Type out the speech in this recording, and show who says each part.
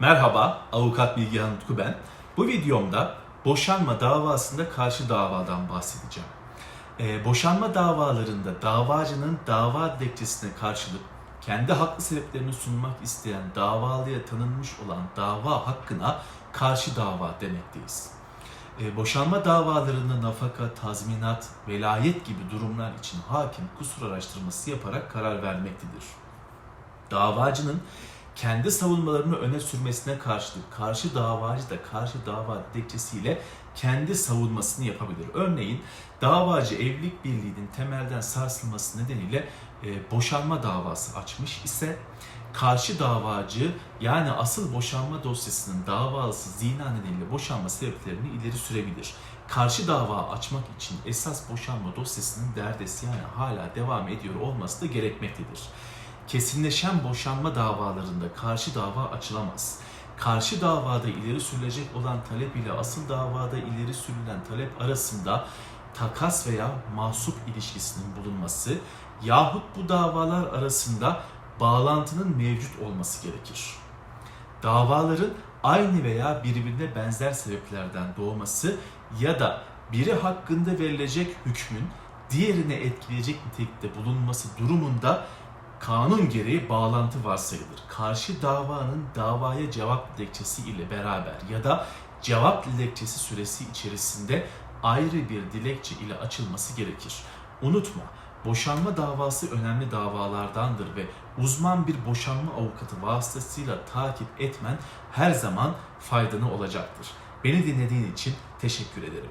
Speaker 1: Merhaba, Avukat Bilgehan Utku ben. Bu videomda boşanma davasında karşı davadan bahsedeceğim. Ee, boşanma davalarında davacının dava dilekçesine karşılık kendi haklı sebeplerini sunmak isteyen davalıya tanınmış olan dava hakkına karşı dava demekteyiz. Ee, boşanma davalarında nafaka, tazminat, velayet gibi durumlar için hakim kusur araştırması yaparak karar vermektedir. Davacının kendi savunmalarını öne sürmesine karşılık karşı davacı da karşı dava dilekçesiyle kendi savunmasını yapabilir. Örneğin davacı evlilik birliğinin temelden sarsılması nedeniyle e, boşanma davası açmış ise karşı davacı yani asıl boşanma dosyasının davalısı zina nedeniyle boşanma sebeplerini ileri sürebilir. Karşı dava açmak için esas boşanma dosyasının derdesi yani hala devam ediyor olması da gerekmektedir kesinleşen boşanma davalarında karşı dava açılamaz. Karşı davada ileri sürülecek olan talep ile asıl davada ileri sürülen talep arasında takas veya mahsup ilişkisinin bulunması yahut bu davalar arasında bağlantının mevcut olması gerekir. Davaların aynı veya birbirine benzer sebeplerden doğması ya da biri hakkında verilecek hükmün diğerine etkileyecek nitelikte bulunması durumunda kanun gereği bağlantı varsayılır. Karşı davanın davaya cevap dilekçesi ile beraber ya da cevap dilekçesi süresi içerisinde ayrı bir dilekçe ile açılması gerekir. Unutma, boşanma davası önemli davalardandır ve uzman bir boşanma avukatı vasıtasıyla takip etmen her zaman faydalı olacaktır. Beni dinlediğin için teşekkür ederim.